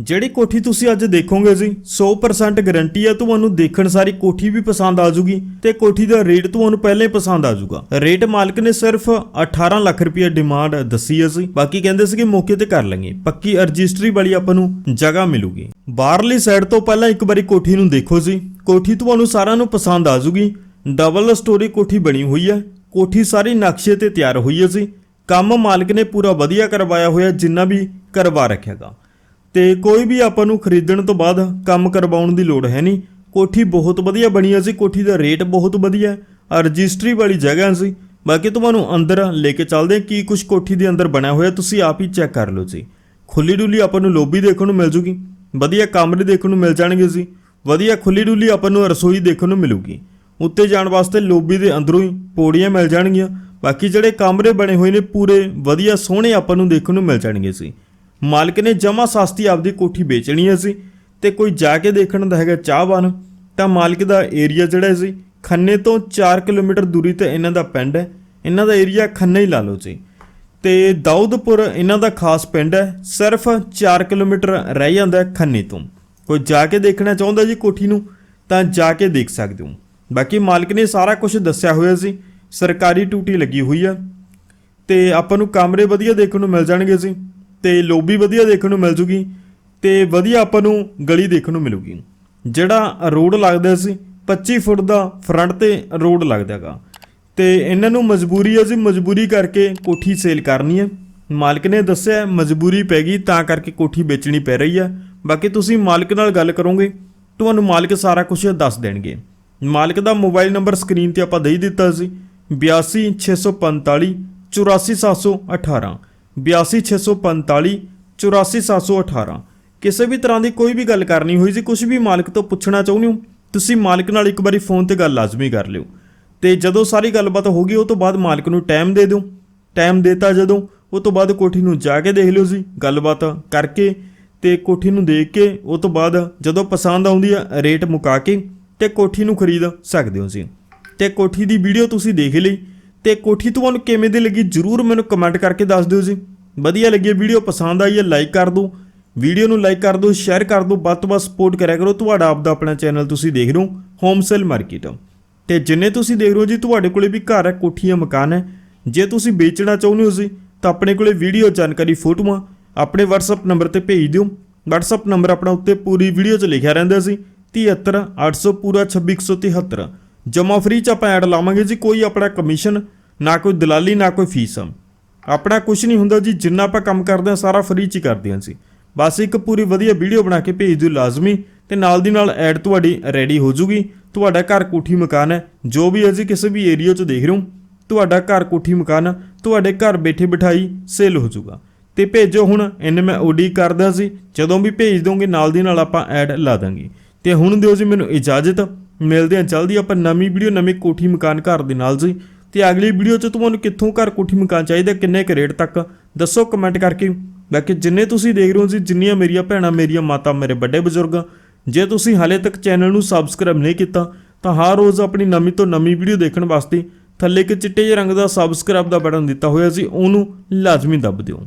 ਜਿਹੜੀ ਕੋਠੀ ਤੁਸੀਂ ਅੱਜ ਦੇਖੋਗੇ ਜੀ 100% ਗਾਰੰਟੀ ਹੈ ਤੁਹਾਨੂੰ ਦੇਖਣ ਸਾਰੀ ਕੋਠੀ ਵੀ ਪਸੰਦ ਆ ਜੂਗੀ ਤੇ ਕੋਠੀ ਦਾ ਰੇਟ ਤੁਹਾਨੂੰ ਪਹਿਲਾਂ ਹੀ ਪਸੰਦ ਆ ਜੂਗਾ। ਰੇਟ ਮਾਲਕ ਨੇ ਸਿਰਫ 18 ਲੱਖ ਰੁਪਏ ਡਿਮਾਂਡ ਦੱਸੀ ਹੈ ਜੀ। ਬਾਕੀ ਕਹਿੰਦੇ ਸੀ ਕਿ ਮੌਕੇ ਤੇ ਕਰ ਲਾਂਗੇ ਪੱਕੀ ਰਜਿਸਟਰੀ ਵਾਲੀ ਆਪਾਂ ਨੂੰ ਜਗ੍ਹਾ ਮਿਲੂਗੀ। ਬਾਹਰਲੀ ਸਾਈਡ ਤੋਂ ਪਹਿਲਾਂ ਇੱਕ ਵਾਰੀ ਕੋਠੀ ਨੂੰ ਦੇਖੋ ਜੀ। ਕੋਠੀ ਤੁਹਾਨੂੰ ਸਾਰਿਆਂ ਨੂੰ ਪਸੰਦ ਆ ਜੂਗੀ। ਡਬਲ ਸਟੋਰੀ ਕੋਠੀ ਬਣੀ ਹੋਈ ਹੈ ਕੋਠੀ ਸਾਰੀ ਨਕਸ਼ੇ ਤੇ ਤਿਆਰ ਹੋਈ ਹੈ ਜੀ। ਕੰਮ ਮਾਲਕ ਨੇ ਪੂਰਾ ਵਧੀਆ ਕਰਵਾਇਆ ਹੋਇਆ, ਜਿੰਨਾ ਵੀ ਕਰਵਾ ਰੱਖਿਆਗਾ ਤੇ ਕੋਈ ਵੀ ਆਪਾਂ ਨੂੰ ਖਰੀਦਣ ਤੋਂ ਬਾਅਦ ਕੰਮ ਕਰਵਾਉਣ ਦੀ ਲੋੜ ਹੈ ਨਹੀਂ। ਕੋਠੀ ਬਹੁਤ ਵਧੀਆ ਬਣੀ ਹੈ ਸੀ, ਕੋਠੀ ਦਾ ਰੇਟ ਬਹੁਤ ਵਧੀਆ ਹੈ ਰਜਿਸਟਰੀ ਵਾਲੀ ਜਗ੍ਹਾ ਸੀ। ਬਾਕੀ ਤੁਹਾਨੂੰ ਅੰਦਰ ਲੈ ਕੇ ਚੱਲਦੇ ਹਾਂ, ਕੀ ਕੁਝ ਕੋਠੀ ਦੇ ਅੰਦਰ ਬਣਿਆ ਹੋਇਆ, ਤੁਸੀਂ ਆਪ ਹੀ ਚੈੱਕ ਕਰ ਲਓ ਜੀ। ਖੁੱਲੀ ਡੁੱਲੀ ਆਪਾਂ ਨੂੰ ਲੋਬੀ ਦੇਖਣ ਨੂੰ ਮਿਲ ਜੂਗੀ, ਵਧੀਆ ਕਮਰੇ ਦੇਖਣ ਨੂੰ ਮਿਲ ਜਾਣਗੇ ਜੀ, ਵਧੀਆ ਖੁੱਲੀ ਡੁੱਲੀ ਆਪਾਂ ਨੂੰ ਰਸੋਈ ਦੇਖਣ ਨੂੰ ਮਿਲੂਗੀ। ਉੱਤੇ ਜਾਣ ਵਾਸਤੇ ਲੋਬੀ ਦੇ ਅੰਦਰੋਂ ਹੀ ਪੌੜੀਆਂ ਮਿਲ ਜਾਣਗੀਆਂ, ਬਾਕੀ ਜਿਹੜੇ ਕਮਰੇ ਬਣੇ ਹੋਏ ਨੇ, ਪੂਰੇ ਵਧੀਆ ਸੋਹਣੇ ਆਪਾਂ ਨੂੰ ਦੇਖਣ ਨੂੰ ਮਿਲ ਜਾਣਗੇ ਸੀ ਮਾਲਕ ਨੇ ਜਮਾ ਸਸਤੀ ਆਪਦੀ ਕੋਠੀ ਵੇਚਣੀ ਹੈ ਸੀ ਤੇ ਕੋਈ ਜਾ ਕੇ ਦੇਖਣ ਦਾ ਹੈਗਾ ਚਾਹਵਾਨ, ਤਾਂ ਮਾਲਕ ਦਾ ਏਰੀਆ ਜਿਹੜਾ ਸੀ ਖੰਨੇ ਤੋਂ 4 ਕਿਲੋਮੀਟਰ ਦੂਰੀ ਤੇ ਇਹਨਾਂ ਦਾ ਪਿੰਡ ਹੈ। ਇਹਨਾਂ ਦਾ ਏਰੀਆ ਖੰਨੇ ਹੀ ਲਾ ਲਓ ਜੀ। ਤੇ ਦਾਊਦਪੁਰ ਇਹਨਾਂ ਦਾ ਖਾਸ ਪਿੰਡ ਹੈ, ਸਿਰਫ 4 ਕਿਲੋਮੀਟਰ ਰਹਿ ਜਾਂਦਾ ਹੈ ਖੰਨੇ ਤੋਂ। ਕੋਈ ਜਾ ਕੇ ਦੇਖਣਾ ਚਾਹੁੰਦਾ ਜੀ ਕੋਠੀ ਨੂੰ, ਤਾਂ ਜਾ ਕੇ ਦੇਖ ਸਕਦੇ ਹੋ। ਬਾਕੀ ਮਾਲਕ ਨੇ ਸਾਰਾ ਕੁਝ ਦੱਸਿਆ ਹੋਇਆ ਸੀ ਸਰਕਾਰੀ ਟੂਟੀ ਲੱਗੀ ਹੋਈ ਆ। ਤੇ ਆਪਾਂ ਨੂੰ ਕਮਰੇ ਵਧੀਆ ਦੇਖਣ ਨੂੰ ਮਿਲ ਜਾਣਗੇ ਸੀ ਤੇ ਲੋਬੀ ਵਧੀਆ ਦੇਖਣ ਨੂੰ ਮਿਲ ਜੂਗੀ ਤੇ ਵਧੀਆ ਆਪਾਂ ਨੂੰ ਗਲੀ ਦੇਖਣ ਨੂੰ ਮਿਲੂਗੀ। ਜਿਹੜਾ ਰੋਡ ਲੱਗਦਾ ਸੀ 25 ਫੁੱਟ ਦਾ ਫਰੰਟ ਤੇ ਰੋਡ ਲੱਗਦਾਗਾ ਤੇ ਇਹਨਾਂ ਨੂੰ ਮਜਬੂਰੀ ਹੈ ਜੀ, ਮਜਬੂਰੀ ਕਰਕੇ ਕੋਠੀ ਸੇਲ ਕਰਨੀ ਹੈ ਮਾਲਕ ਨੇ ਦੱਸਿਆ, ਮਜਬੂਰੀ ਪੈ ਗਈ, ਤਾਂ ਕਰਕੇ ਕੋਠੀ ਵੇਚਣੀ ਪੈ ਰਹੀ ਹੈ ਬਾਕੀ ਤੁਸੀਂ ਮਾਲਕ ਨਾਲ ਗੱਲ ਕਰੋਗੇ, ਤੁਹਾਨੂੰ ਮਾਲਕ ਸਾਰਾ ਕੁਝ ਦੱਸ ਦੇਣਗੇ। ਮਾਲਕ ਦਾ ਮੋਬਾਈਲ ਨੰਬਰ ਸਕਰੀਨ ਤੇ ਆਪਾਂ ਦੇ ਦਿੱਤਾ ਸੀ 82645 84718 82645 84718 ਕਿਸੇ ਵੀ ਤਰ੍ਹਾਂ ਦੀ ਕੋਈ ਵੀ ਗੱਲ ਕਰਨੀ ਹੋਈ ਸੀ ਕੁਝ ਵੀ ਮਾਲਕ ਤੋਂ ਪੁੱਛਣਾ ਚਾਹੁੰਦੇ ਹੋ, ਤੁਸੀਂ ਮਾਲਕ ਨਾਲ ਇੱਕ ਵਾਰੀ ਫੋਨ ਤੇ ਗੱਲ ਲਾਜ਼ਮੀ ਕਰ ਲਿਓ। ਤੇ ਜਦੋਂ ਸਾਰੀ ਗੱਲਬਾਤ ਹੋ ਗਈ, ਉਹ ਤੋਂ ਬਾਅਦ ਮਾਲਕ ਨੂੰ ਟਾਈਮ ਦੇ ਦਿਓ। ਟਾਈਮ ਦੇਤਾ ਜਦੋਂ, ਉਹ ਤੋਂ ਬਾਅਦ ਕੋਠੀ ਨੂੰ ਜਾ ਕੇ ਦੇਖ ਲਿਓ ਜੀ, ਗੱਲਬਾਤ ਕਰਕੇ ਤੇ ਕੋਠੀ ਨੂੰ ਦੇਖ ਕੇ, ਉਹ ਤੋਂ ਬਾਅਦ ਜਦੋਂ ਪਸੰਦ ਆਉਂਦੀ ਆ, ਰੇਟ ਮੁਕਾ ਕੇ ਤੇ ਕੋਠੀ ਨੂੰ ਖਰੀਦ ਸਕਦੇ ਹੋ ਜੀ। ਤੇ ਕੋਠੀ ਦੀ ਵੀਡੀਓ ਤੁਸੀਂ ਦੇਖ ਲਈ ਤੇ ਕੋਠੀ ਤੁਹਾਨੂੰ ਕਿਵੇਂ ਦੀ ਲੱਗੀ ਜਰੂਰ ਮੈਨੂੰ ਕਮੈਂਟ ਕਰਕੇ ਦੱਸ ਦਿਓ ਜੀ। ਵਧੀਆ ਲੱਗੀ ਵੀਡੀਓ ਪਸੰਦ ਆਈ ਹੈ ਲਾਈਕ ਕਰ ਦਿਓ। ਵੀਡੀਓ ਨੂੰ ਲਾਈਕ ਕਰ ਦਿਓ ਸ਼ੇਅਰ ਕਰ ਦਿਓ, ਵੱਧ ਤੋਂ ਵੱਧ ਸਪੋਰਟ ਕਰਿਆ ਕਰੋ। ਤੁਹਾਡਾ ਆਪਦਾ ਆਪਣਾ ਚੈਨਲ ਤੁਸੀਂ ਦੇਖ ਰਹੇ ਹੋ ਹੋਮ ਸੇਲ ਮਾਰਕੀਟ ਤੇ ਜਿੰਨੇ ਤੁਸੀਂ ਦੇਖ ਰਹੇ ਹੋ ਜੀ, ਤੁਹਾਡੇ ਕੋਲੇ ਵੀ ਘਰ ਹੈ, ਕੋਠੀ ਮਕਾਨ ਹੈ। ਜੇ ਤੁਸੀਂ ਵੇਚਣਾ ਚਾਹੁੰਦੇ ਹੋ ਜੀ, ਤਾਂ ਆਪਣੇ ਕੋਲੇ ਵੀਡੀਓ ਜਾਣਕਾਰੀ ਫੋਟੋਆਂ, ਆਪਣੇ WhatsApp ਨੰਬਰ ਤੇ ਭੇਜ ਦਿਓ। WhatsApp ਨੰਬਰ ਆਪਣਾ ਉੱਤੇ ਪੂਰੀ ਵੀਡੀਓ 'ਚ ਲਿਖਿਆ ਰਹਿੰਦਾ ਸੀ 73 800 ਪੂਰਾ 2673 ਜਮਾ ਫ੍ਰੀ 'ਚ ਆਪਾਂ ਐਡ ਲਾਵਾਂਗੇ ਜੀ, ਕੋਈ ਆਪਣਾ ਕਮਿਸ਼ਨ ਨਾ ਕੋਈ ਦਲਾਲੀ, ਨਾ ਕੋਈ ਫੀਸ। ਆਪਣਾ ਕੁਝ ਨਹੀਂ ਹੁੰਦਾ ਜੀ, ਜਿੰਨਾ ਆਪਾਂ ਕੰਮ ਕਰਦੇ ਹਾਂ, ਸਾਰਾ ਫ੍ਰੀ 'ਚ ਹੀ ਕਰਦੇ ਹਾਂ ਜੀ। ਬਸ ਇੱਕ ਪੂਰੀ ਵਧੀਆ ਵੀਡੀਓ ਬਣਾ ਕੇ ਭੇਜ ਦਿਓ ਲਾਜ਼ਮੀ, ਤੇ ਨਾਲ ਦੀ ਨਾਲ ਐਡ ਤੁਹਾਡੀ ਰੈਡੀ ਹੋ ਜੂਗੀ। ਤੁਹਾਡਾ ਘਰ ਕੋਠੀ ਮਕਾਨ ਹੈ, ਜੋ ਵੀ ਅਸੀਂ ਕਿਸੇ ਵੀ ਏਰੀਆ 'ਚ ਦੇਖ ਰਹੇ ਹੋ, ਤੁਹਾਡਾ ਘਰ ਕੋਠੀ ਮਕਾਨ, ਤੁਹਾਡੇ ਘਰ ਬੈਠੇ ਬਿਠਾਈ ਸੇਲ ਹੋ ਜਾਊਗਾ ਤੇ ਭੇਜੋ ਹੁਣ, ਇਹਨੇ ਮੈਂ ਓਡੀ ਕਰਦਾ ਸੀ ਜਦੋਂ ਵੀ ਭੇਜ ਦੋਗੇ, ਨਾਲ ਦੀ ਨਾਲ ਆਪਾਂ ਐਡ ਲਾ ਦਾਂਗੇ। ਤੇ ਹੁਣ ਦਿਓ ਜੀ ਮੈਨੂੰ ਇਜਾਜ਼ਤ। ਮਿਲਦੇ ਹਾਂ ਜਲਦੀ ਆਪਾਂ ਨਵੀਂ ਵੀਡੀਓ, ਨਵੇਂ ਕੋਠੀ ਮਕਾਨ ਘਰ ਦੇ ਨਾਲ ਜੀ। ਤੇ ਅਗਲੀ ਵੀਡੀਓ 'ਚ ਤੁਹਾਨੂੰ ਕਿੱਥੋਂ ਘਰ ਕੋਠੀ ਮਕਾਨ ਚਾਹੀਦਾ, ਕਿੰਨੇ ਕੁ ਰੇਟ ਤੱਕ? ਦੱਸੋ ਕਮੈਂਟ ਕਰਕੇ। ਬਾਕੀ ਜਿੰਨੇ ਤੁਸੀਂ ਦੇਖ ਰਹੇ ਹੋ ਜੀ, ਜਿੰਨੀਆਂ ਮੇਰੀਆਂ ਭੈਣਾਂ, ਮੇਰੀਆਂ ਮਾਤਾ, ਮੇਰੇ ਵੱਡੇ ਬਜ਼ੁਰਗ, ਜੇ ਤੁਸੀਂ ਹਾਲੇ ਤੱਕ ਚੈਨਲ ਨੂੰ ਸਬਸਕ੍ਰਾਈਬ ਨਹੀਂ ਕੀਤਾ, ਤਾਂ ਹਰ ਰੋਜ਼ ਆਪਣੀ ਨਵੀਂ ਤੋਂ ਨਵੀਂ ਵੀਡੀਓ ਦੇਖਣ ਵਾਸਤੇ ਥੱਲੇ ਇੱਕ ਚਿੱਟੇ ਜਿਹੇ ਰੰਗ ਦਾ ਸਬਸਕ੍ਰਾਈਬ ਦਾ ਬਟਨ ਦਿੱਤਾ ਹੋਇਆ ਸੀ ਉਹਨੂੰ ਲਾਜ਼ਮੀ ਦੱਬ ਦਿਓ।